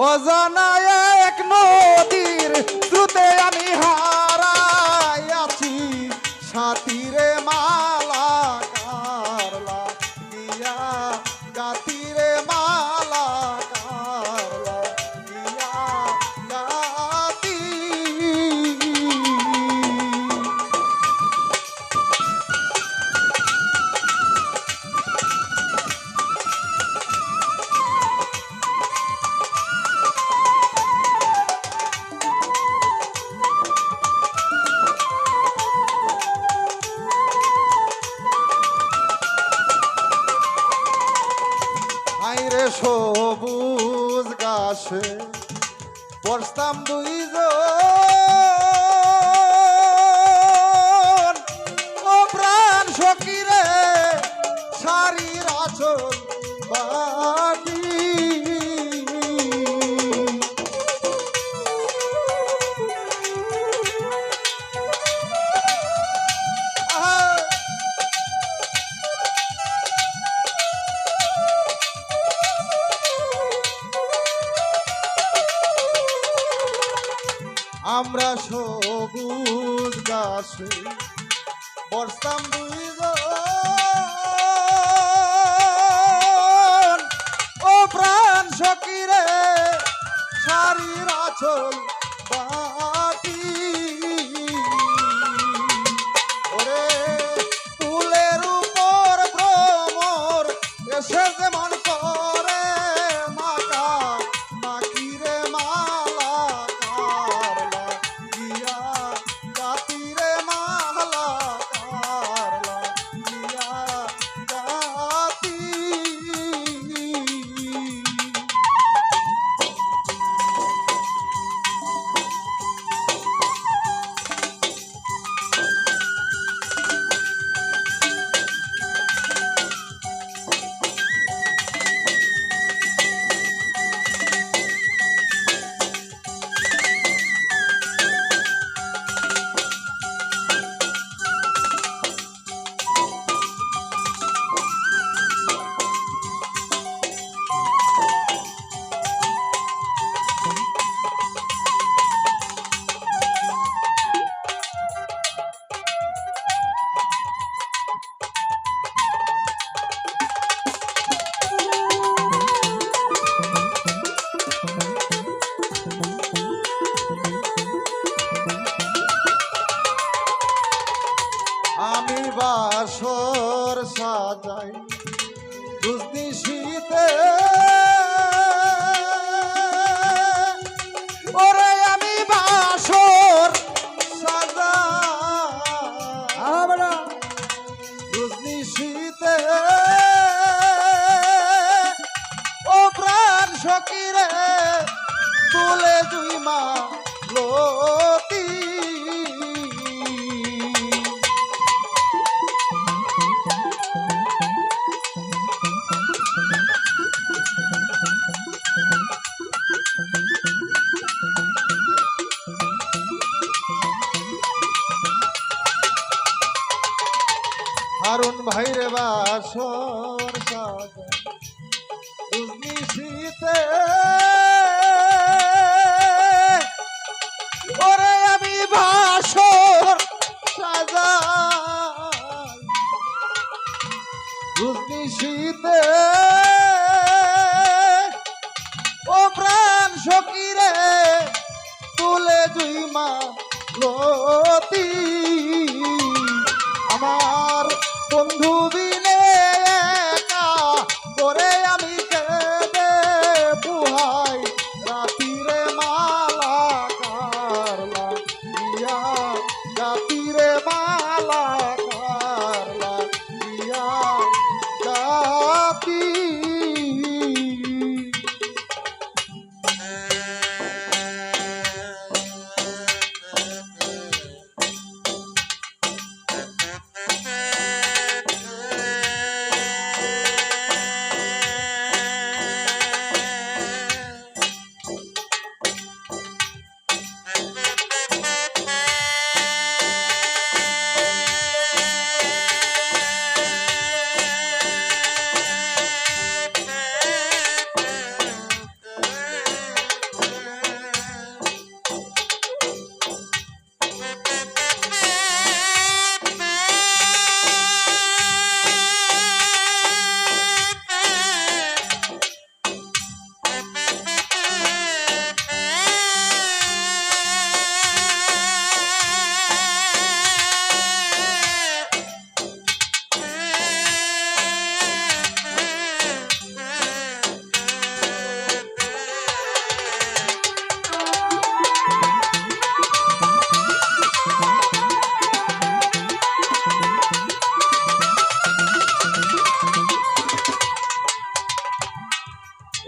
অজানায় এক নদীর স্রোতে আমি হারাইয়াছি আইরে সবুজ গাছে পড়তাম দুইজন। ও প্রাণ সকিরে শাড়ির আচল বাটি আমরা সবুজ গাছে বর্ষাম দুইজন বাসর সাজাই। দুজনি শীতে ভাইরে বাসর শীতে। ওরে আমি বাসর সাজা উজনি শীতে। ও প্রাণ সকিরে তুলে দুই মা লতি। আমার Uh...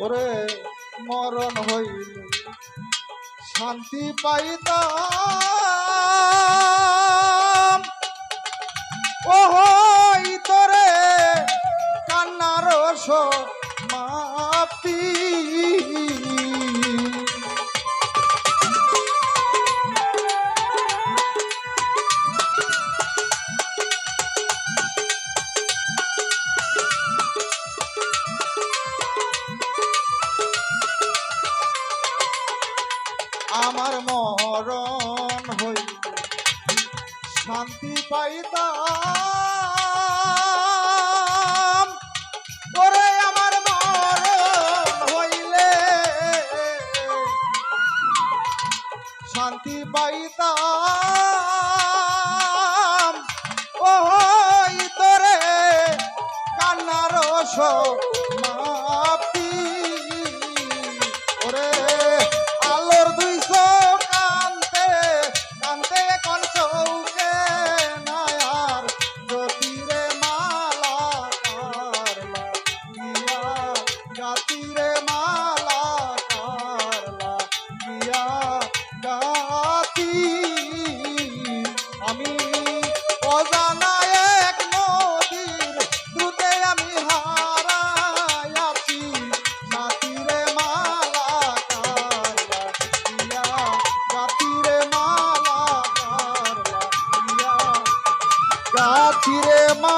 ওরে মরণ হইল শান্তি পাইতাম। ওহো তোরে কান্নার মাপি আমার মরণ হই শান্তি পাইতাম। ওরে আমার মরণ হইলে শান্তি পাইতাম। ওই তোরে কান্নার গাছিরে মা।